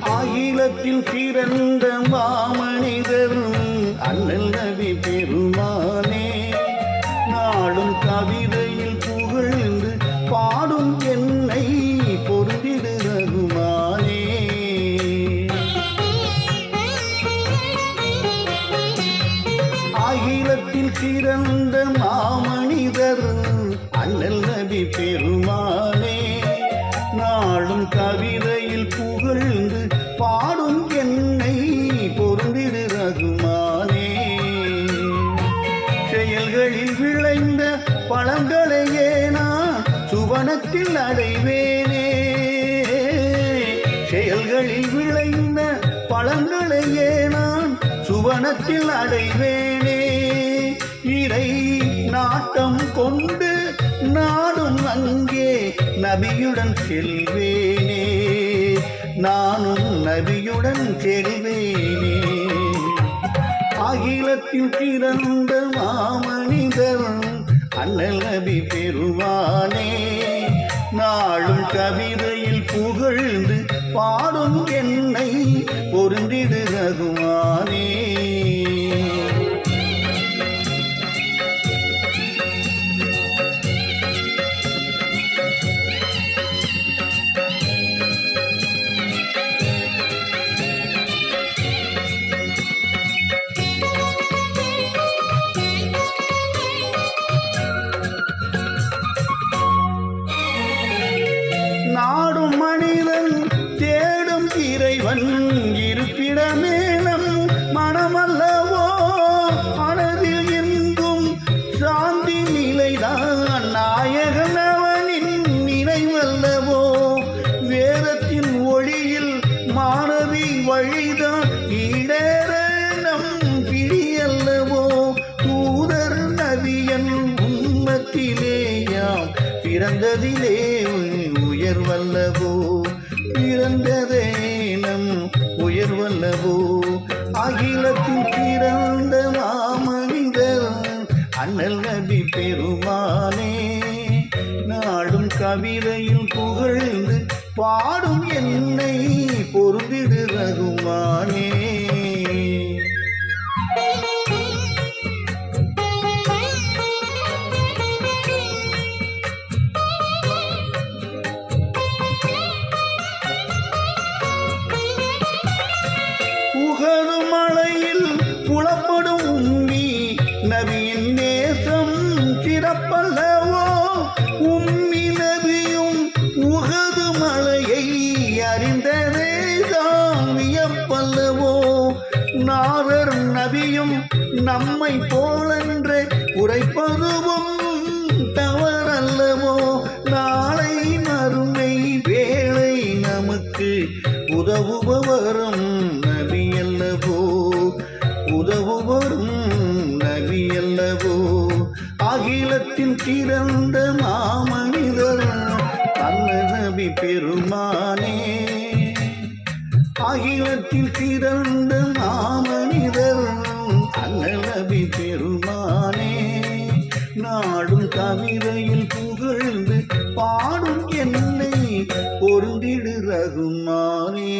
அகிலத்தில் சிறந்த மாமனிதரும் அண்ணல் நபி பெருமானே. நாடும் கவிதையில் புகழ்ந்து பாடும் என்னை பொருந்திடு ரகுமானே. அகிலத்தில் சிறந்த மாமனிதர் அண்ணல் நபி பெருமானே. நாடும் கவி பழங்களையே நான் சுவனத்தில் அடைவேனே. செயல்களில் விளைந்த பழங்களையே நான் சுவனத்தில் அடைவேனே. இறை நாட்டம் கொண்டு நாடும் அங்கே நபியுடன் செல்வேனே. நானும் நபியுடன் செல்வேனே. அகிலத்தில் பிறந்த மாமனிதன் அண்ணல் நபி பெருமானே நாளும் கவிதையில் புகழ்ந்து பா இருப்பிடமே நம் மனமல்லவோ? மனதில் எங்கும் சாந்தி நிலைதான். நாயகன் அவனின் நினைவல்லவோ? வேதத்தின் ஒளியில் மாணவி வழிதான் ஈடேற நம் பிடியல்லவோ? தூதர் நபியன் உண்மத்திலேயாம் பிறந்ததிலே உயர்வல்லவோ? பிறந்ததே வல்லவோ அகிலத்தில் பிறந்த மாமனிதர் அண்ணல் நபி பெருமானே. நாடும் கவிதையில் புகழ்ந்து பாடும் என்னை பொருந்திடு ரகுமானே. நம்மை போலன்று உரைப்பதுவும் தவறல்லவோ? நாளை மறுமை வேலை நமக்கு உதவுபவரும் நபியல்லவோ? உதவுபவரும் நபியல்லவோ? அகிலத்தின் சிறந்த மாமனிதர் அந்த நபி பெருமானே. அகிலத்தில் சிறந்த மாமனிதர் நாடும் கவிதையில் புகழ்ந்து பாடும் என்னை பொருந்திடு ரகுமானே.